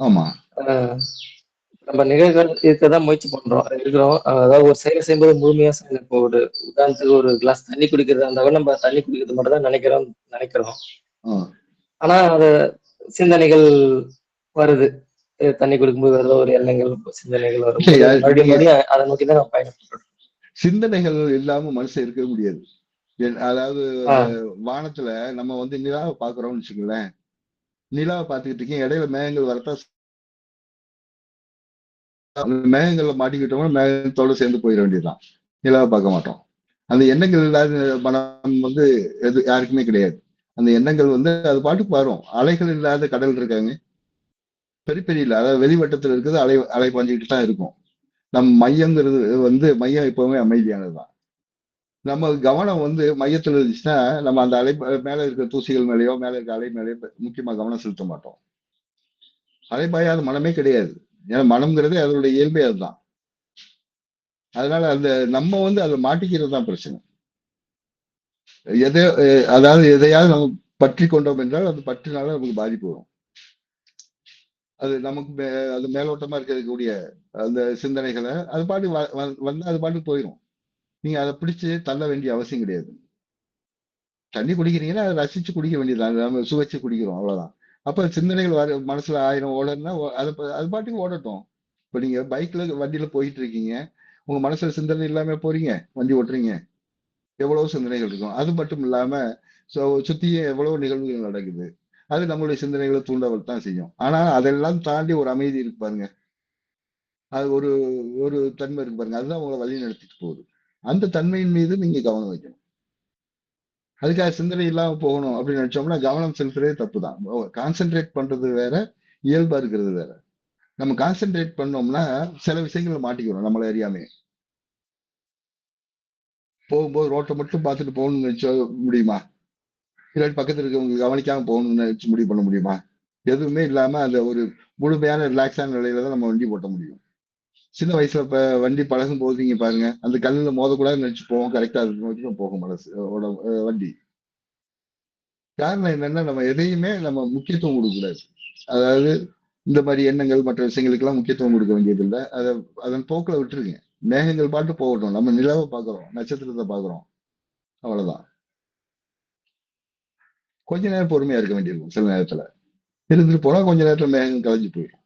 ஆமா. ஆஹ் நம்ம நிகழ்கள் இருக்கதான் முயற்சி பண்றோம். இருக்கிறோம் அதாவது ஒரு செயலை செய்யும்போது முழுமையா இப்போ ஒரு உதாரணத்துக்கு ஒரு கிளாஸ் தண்ணி குடிக்கிறதா இருந்தாலும் நம்ம தண்ணி குடிக்கிறது மட்டும் தான் நினைக்கிறோம் நினைக்கிறோம். ஆனா அது சிந்தனைகள் வருது. தண்ணி குடிக்கும்போது வருது ஒரு எண்ணங்கள் சிந்தனைகள் வரும் அது மறுபடியும் நோக்கி தான் நம்ம பயணப்படுறோம். சிந்தனைகள் இல்லாம மனுஷன் இருக்கவே முடியாது. அதாவது. வானத்துல நம்ம வந்து நிலாவை பாக்குறோம்னு வச்சுக்கோங்களேன். நிலாவை பார்த்துக்கிட்டு இருக்கேன் இடையில மேகங்கள் வரத்தா அந்த மேகங்கள்ல மாட்டிக்கிட்டோம்னா மேகத்தோட சேர்ந்து போயிட வேண்டியதுதான். நிலாவை பார்க்க மாட்டோம். அந்த எண்ணங்கள் இல்லாத மனம் வந்து எது யாருக்குமே கிடையாது. அந்த எண்ணங்கள் வந்து அது பாட்டுக்கு வரும். அலைகள் இல்லாத கடல் இருக்காங்க. பெரிய பெரிய இல்லை அதாவது வெளிவட்டத்தில் இருக்கிறது அலை அலை பாஞ்சுக்கிட்டு தான் இருக்கும். நம் மையங்கிறது வந்து மையம் எப்பவுமே அமைதியானதுதான். நம்ம கவனம் வந்து மையத்தில் இருந்துச்சுன்னா நம்ம அந்த அலை மேலே இருக்கிற தூசிகள் மேலேயோ மேலே இருக்க அலை மேலேயோ முக்கியமா கவனம் செலுத்த மாட்டோம். அலைபாயாத மனமே கிடையாது. ஏன்னா மனம்ங்கிறது அதனுடைய இயல்பே அதுதான். அதனால அந்த நம்ம வந்து அதை மாட்டிக்கிறது தான் பிரச்சனை. எதை அதாவது எதையாவது நம்ம பற்றி கொண்டோம் என்றால் அது பற்றினால நமக்கு பாதிப்பு வரும். அது நமக்கு மே- அது மேலோட்டமா இருக்கக்கூடிய அந்த சிந்தனைகளை அது பாட்டு வ- அது பாட்டு போயிடும் நீங்க அதை பிடிச்சு தள்ள வேண்டிய அவசியம் கிடையாது. தண்ணி குடிக்கிறீங்கன்னா அதை ரசிச்சு குடிக்க வேண்டியது நம்ம சுவைச்சு குடிக்கிறோம் அவ்வளவுதான். அப்ப சிந்தனைகள் வர மனசுல ஆயிரம் ஓடணும்னா ஓ- அது அது பாட்டுக்கு ஓடட்டும். இப்ப நீங்க பைக்ல வண்டியில போயிட்டு இருக்கீங்க. உங்க மனசுல சிந்தனை இல்லாம போறீங்க வண்டி ஓட்டுறீங்க. எவ்வளவு சிந்தனைகள் இருக்கும். அது மட்டும் இல்லாம சுத்தியும் எவ்வளவு நிகழ்வுகள் நடக்குது. அது நம்மளுடைய சிந்தனைகளை தூண்டவள் தான் செய்யும். ஆனா அதெல்லாம் தாண்டி ஒரு அமைதி இருக்கு பாருங்க. அது ஒரு ஒரு தன்மை இருக்கு பாருங்க. அதுதான் உங்களை வழி நடத்திட்டு போகுது. அந்த தன்மையின் மீது நீங்க கவனம் வைக்கணும். அதுக்காக சிந்தனை இல்லாம போகணும் அப்படின்னு நினைச்சோம்னா கவனம் செலுத்துறதே தப்பு தான் கான்சென்ட்ரேட் பண்றது வேற இயல்பா இருக்கிறது வேற. நம்ம கான்சென்ட்ரேட் பண்ணோம்னா சில விஷயங்களை மாட்டிக்கிறோம் நம்மள அறியாமே போகும்போது ரோட்டை மட்டும் பார்த்துட்டு போகணும்னு நினைச்ச முடியுமா? இல்லாட்டி பக்கத்துல இருக்கவங்க கவனிக்காம போகணும்னு நினைச்சு முடிவு பண்ண முடியுமா? எதுவுமே இல்லாம அந்த ஒரு முழுமையான ரிலாக்ஸான நிலையில தான் நம்ம வண்டி ஓட்ட முடியும். சின்ன வயசுல இப்ப வண்டி பழகும் போது நீங்க பாருங்க. அந்த கல்லுல மோதக்கூடாதுன்னு நினைச்சு போவோம். கரெக்டா அது நோக்கி தான் போகும் மனசு வண்டி. காரணம் என்னன்னா நம்ம எதையுமே நம்ம முக்கியத்துவம் கொடுக்கக்கூடாது. அதாவது இந்த மாதிரி எண்ணங்கள் மற்ற விஷயங்களுக்கெல்லாம் முக்கியத்துவம் கொடுக்க வேண்டியது இல்லை அதை அதன் போக்குல விட்டுருங்க. மேகங்கள் பாட்டு போகட்டும். நம்ம நிலாவை பார்க்குறோம். நட்சத்திரத்தை பார்க்குறோம். அவ்வளவுதான். கொஞ்ச நேரம் பொறுமையா இருக்க வேண்டியிருக்கும் சில நேரத்துல. இருந்துட்டு போனா கொஞ்ச நேரத்துல மேகம் கலைஞ்சு போயிடும்.